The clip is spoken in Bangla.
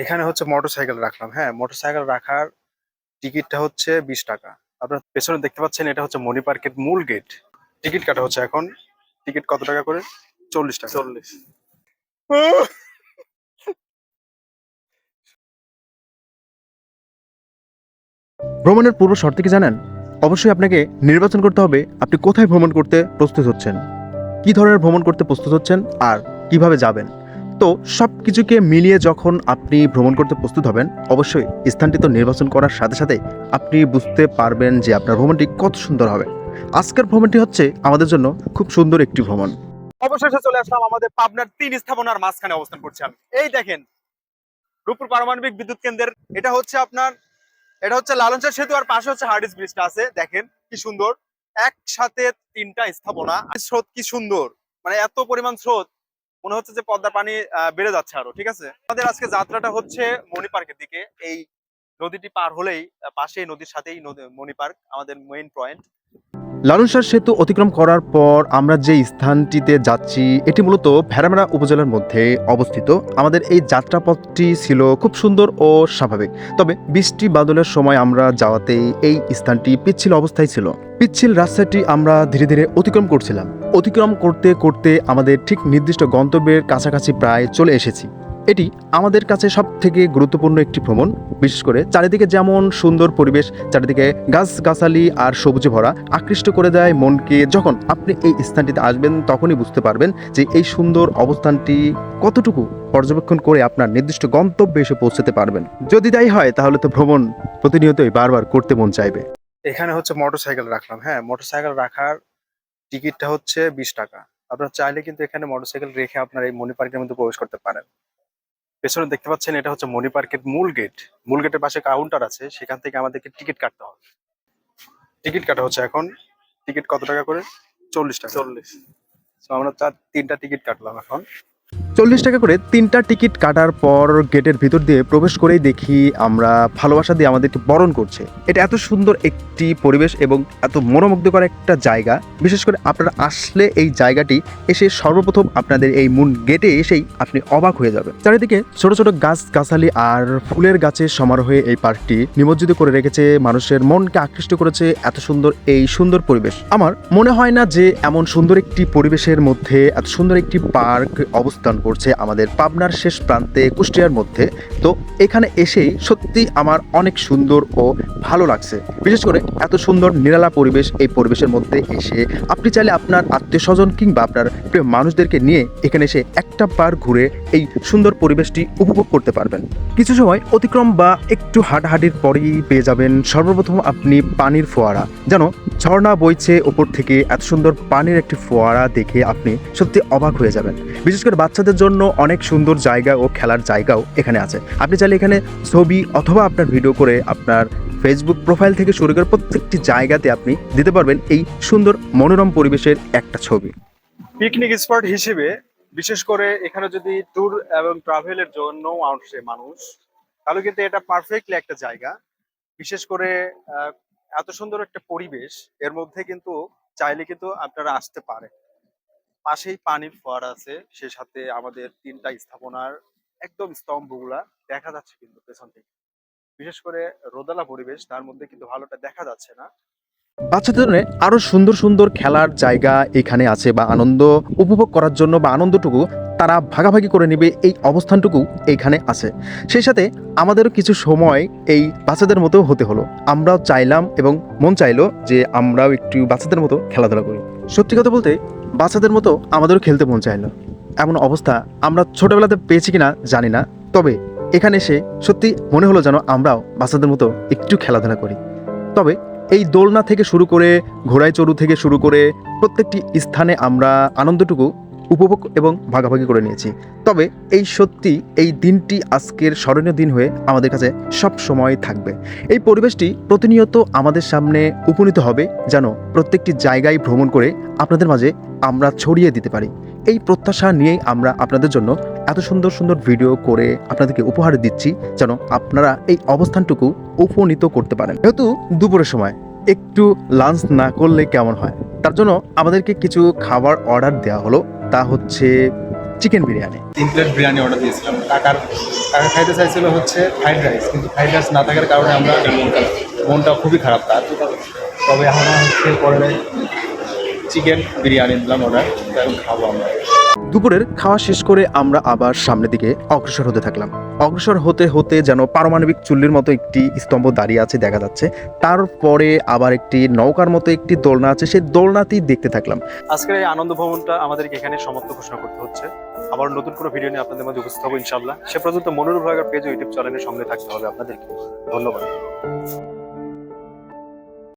এখানে হচ্ছে মোটরসাইকেল রাখলাম। হ্যাঁ মোটরসাইকেল রাখার টিকিটটা হচ্ছে বিশ টাকা। আপনার পেছনে দেখতে পাচ্ছেন এটা হচ্ছে মণি পার্কের মূল গেট টিকিট কাটা হচ্ছে এখন। টিকিট কত টাকা করে? চল্লিশ টাকা। চল্লিশ। ভ্রমণের পূর্ব শর্ত কি জানেন? অবশ্যই আপনাকে নির্বাচন করতে হবে আপনি কোথায় ভ্রমণ করতে প্রস্তুত হচ্ছেন? কি ধরনের ভ্রমণ করতে প্রস্তুত হচ্ছেন? আর কীভাবে যাবেন? তো সব কিছুকে মিলিয়ে যখন আপনি ভ্রমণ করতে প্রস্তুত হবেন, অবশ্যই স্থানটি তো নির্বাচন করার সাথে সাথে আপনি বুঝতে পারবেন যে আপনার ভ্রমণটি কত সুন্দর হবে। আজকের ভ্রমণটি হচ্ছে আমাদের জন্য খুব সুন্দর একটি ভ্রমণ। অবশেষে চলে আসলাম আমাদের পাবনার তিন স্থাপনার মাঝখানে অবস্থান করছি আমি। এই দেখেন, রূপপুর পারমাণবিক বিদ্যুৎ কেন্দ্রের, এটা হচ্ছে আপনার, এটা হচ্ছে লালনচার সেতু আর পাশে হচ্ছে হার্ডিস ব্রিজটা আছে। দেখেন কি সুন্দর, একসাথে তিনটা স্থাপনা। স্রোত কি সুন্দর মানে এত পরিমাণ স্রোত। মনে হচ্ছে যে পদ্মার পানি বেড়ে যাচ্ছে আরও, ঠিক আছে? আমাদের আজকে যাত্রাটা হচ্ছে মণি পার্কের দিকে। এই নদীটি পার হলেই পাশে পাশেই, নদীর সাথেই মনি পার্ক, আমাদের মেইন পয়েন্ট লালনসার সেতু অতিক্রম করার পর আমরা যে স্থানটিতে যাচ্ছি, এটি মূলত ভেড়ামারা উপজেলার মধ্যে অবস্থিত। আমাদের এই যাত্রাপথটি ছিল খুব সুন্দর ও স্বাভাবিক। তবে বৃষ্টি বাদলের সময় আমরা যাওয়াতে এই স্থানটি পিচ্ছিল অবস্থায় ছিল। পিচ্ছিল রাস্তাটি আমরা ধীরে ধীরে অতিক্রম করছিলাম। অতিক্রম করতে করতে আমাদের ঠিক নির্দিষ্ট গন্তব্যের কাছাকাছি প্রায় চলে এসেছি। এটি আমাদের কাছে সব থেকে গুরুত্বপূর্ণ একটি ভ্রমণ, বিশেষ করে চারিদিকে যেমন সুন্দর পরিবেশ, চারিদিকে গাছগাছালি আর সবুজে ভরা, আকৃষ্ট করে দেয় মনকে। যখন আপনি এই স্থানটিতে আসবেন, তখনই বুঝতে পারবেন যে এই সুন্দর অবস্থানটি কতটুকু পর্যবেক্ষণ করে আপনার নির্দিষ্ট গন্তব্যে এসে পৌঁছতে পারবেন। যদি তাই হয়, তাহলে তো ভ্রমণ প্রতিনিয়তই বারবার করতে মন চাইবে। এখানে হচ্ছে মোটরসাইকেল রাখলাম হ্যাঁ মোটরসাইকেল রাখার টিকিটটা হচ্ছে বিশ টাকা। আপনার চাইলে কিন্তু এখানে মোটরসাইকেল রেখে আপনার এই মণি পার্কের মধ্যে প্রবেশ করতে পারেন। পেছনে দেখতে পাচ্ছেন এটা হচ্ছে মনি পার্কের মূল গেট। মূল গেটের পাশে কাউন্টার আছে সেখান থেকে আমাদেরকে টিকিট কাটতে হবে। টিকিট কাটা হচ্ছে এখন। টিকিট কত টাকা করে? চল্লিশ টাকা। চল্লিশ। আমরা চার তিনটা টিকিট কাটলাম এখন। চল্লিশ টাকা করে তিনটা টিকিট কাটার পর গেটের ভিতর দিয়ে প্রবেশ করেই দেখি আমরা ভালোবাসা দিয়ে আমাদেরকে বরণ করছে। এটা এত সুন্দর একটি পরিবেশ এবং এত মনোমুগ্ধকর একটা জায়গা। বিশেষ করে আপনারা আসলে এই জায়গাটি এসে সর্বপ্রথম আপনাদের এই মূল গেটে এসেই আপনি অবাক হয়ে যাবেন। চারিদিকে ছোট ছোট গাছ গাছালি আর ফুলের গাছের সমারোহে এই পার্কটি নিমজ্জিত করে রেখেছে। মানুষের মনকে আকৃষ্ট করেছে এত সুন্দর এই সুন্দর পরিবেশ। আমার মনে হয় না যে এমন সুন্দর একটি পরিবেশের মধ্যে এত সুন্দর একটি পার্ক অবস্থান করছে আমাদের পাবনার শেষ প্রান্তে কুষ্টিয়ার মধ্যে। তো এখানে এসেই সত্যি আমার অনেক সুন্দর ও ভালো লাগছে। বিশেষ করে এত সুন্দর নিরালা পরিবেশ এই পরিবেশের মধ্যে এসে আপনি চাইলে আপনার আত্মীয় স্বজন কিংবা আপনার প্রিয় মানুষদেরকে নিয়ে এখানে এসে একটা বার ঘুরে এই সুন্দর পরিবেশটি উপভোগ করতে পারবেন। কিছু সময় অতিক্রম বা একটু হাঁটাহাঁটির পরেই পেয়ে যাবেন সর্বপ্রথম আপনি পানির ফোয়ারা। যেন ঝর্ণা বইছে ওপর থেকে এত সুন্দর পানির একটি ফোয়ারা দেখে আপনি সত্যি অবাক হয়ে যাবেন। বিশেষ করে বাচ্চাদের জন্য অনেক সুন্দর জায়গা ও খেলার জায়গাও এখানে আছে। আপনি চাইলে এখানে ছবি অথবা আপনার ভিডিও করে আপনার ফেসবুক প্রোফাইল থেকে শুরু করে প্রত্যেকটি জায়গাতে আপনি দিতে পারবেন এই সুন্দর মনোরম পরিবেশের একটা ছবি। পিকনিক স্পট হিসেবে বিশেষ করে এখানে যদি ট্যুর এবং ট্রাভেলের জন্য আসে মানুষ, তাহলে কিন্তু এটা পারফেক্টলি একটা জায়গা। বিশেষ করে এত সুন্দর একটা পরিবেশ, এর মধ্যে কিন্তু চাইলে কিন্তু আপনারা আসতে পারেন। পাশেই পানির ফোয়ারা আছে, সে সাথে আমাদের তিনটা স্থাপনার একদম স্তম্ভগুলা দেখা যাচ্ছে কিন্তু পেছন থেকে। বিশেষ করে রোদালা পরিবেশ, তার মধ্যে কিন্তু ভালোটা দেখা যাচ্ছে না। বাচ্চাদের জন্য আরও সুন্দর সুন্দর খেলার জায়গা এখানে আছে বা আনন্দ উপভোগ করার জন্য বা আনন্দটুকু তারা ভাগাভাগি করে নেবে এই অবস্থানটুকু এইখানে আছে। সেই সাথে আমাদেরও কিছু সময় এই বাচ্চাদের মতো হতে হলো। আমরাও চাইলাম এবং মন চাইলো যে আমরাও একটু বাচ্চাদের মতো খেলাধুলা করি। সত্যি কথা বলতে বাচ্চাদের মতো আমাদেরও খেলতে মন চাইলো এমন অবস্থা আমরা ছোটবেলাতে পেয়েছি কিনা জানি না। তবে এখানে এসে সত্যি মনে হলো যেন আমরাও বাচ্চাদের মতো একটু খেলাধুলা করি। তবে এই দোলনা থেকে শুরু করে ঘোড়ায় চড়ু থেকে শুরু করে প্রত্যেকটি স্থানে আমরা আনন্দটুকু উপভোগ এবং ভাগাভাগি করে নিয়েছি। তবে এই সত্যি এই দিনটি আজকের স্মরণীয় দিন হয়ে আমাদের কাছে সব সময় থাকবে। এই পরিবেশটি প্রতিনিয়ত আমাদের সামনে উপনীত হবে যেন প্রত্যেকটি জায়গায় ভ্রমণ করে আপনাদের মাঝে আমরা ছড়িয়ে দিতে পারি। এই প্রত্যাশা নিয়েই আমরা আপনাদের জন্য এত সুন্দর সুন্দর ভিডিও করে আপনাদেরকে উপহার দিচ্ছি যেন আপনারা এই অবস্থানটুকু উপনীত করতে পারেন। যেহেতু দুপুরের সময়, একটু লাঞ্চ না করলে কেমন হয়? তার জন্য আমাদেরকে কিছু খাবার অর্ডার দেওয়া হলো। তা হচ্ছে চিকেন বিরিয়ানি। তিন প্লেট বিরিয়ানি অর্ডার দিয়েছিলাম। কাকার কাকা খাইতে চাইছিল হচ্ছে ফ্রাইড রাইস কিন্তু ফ্রাইড রাইস না থাকার কারণে আমরা মনটা খুবই খারাপ তার। তবে আমরা হচ্ছে পরে চিকেন বিরিয়ানি দিলাম অর্ডার খাব আমরা। দুপুরের খাওয়া শেষ করে আমরা আবার সামনের দিকে অগ্রসর হতে থাকলাম। অগ্রসর হতে হতে যেন পারমাণবিক চুল্লির মতো একটি স্তম্ভ দাঁড়িয়ে আছে দেখা যাচ্ছে। তারপরে আবার একটি নৌকার মতো একটি দোলনা আছে সেই দোলনাতেই দেখতে থাকলাম। আজকের এই আনন্দ ভ্রমণটা আমাদেরকে এখানে সমাপ্ত ঘোষণা করতে হচ্ছে। আবার নতুন কোনো ভিডিও নিয়ে আপনাদের মধ্যে উপস্থিত হব ইনশাল্লাহ সে পর্যন্ত মনোরূপ ভাগার পেজ ইউটিউব চ্যানেলের সঙ্গে থাকতে হবে আপনাদেরকে। ধন্যবাদ।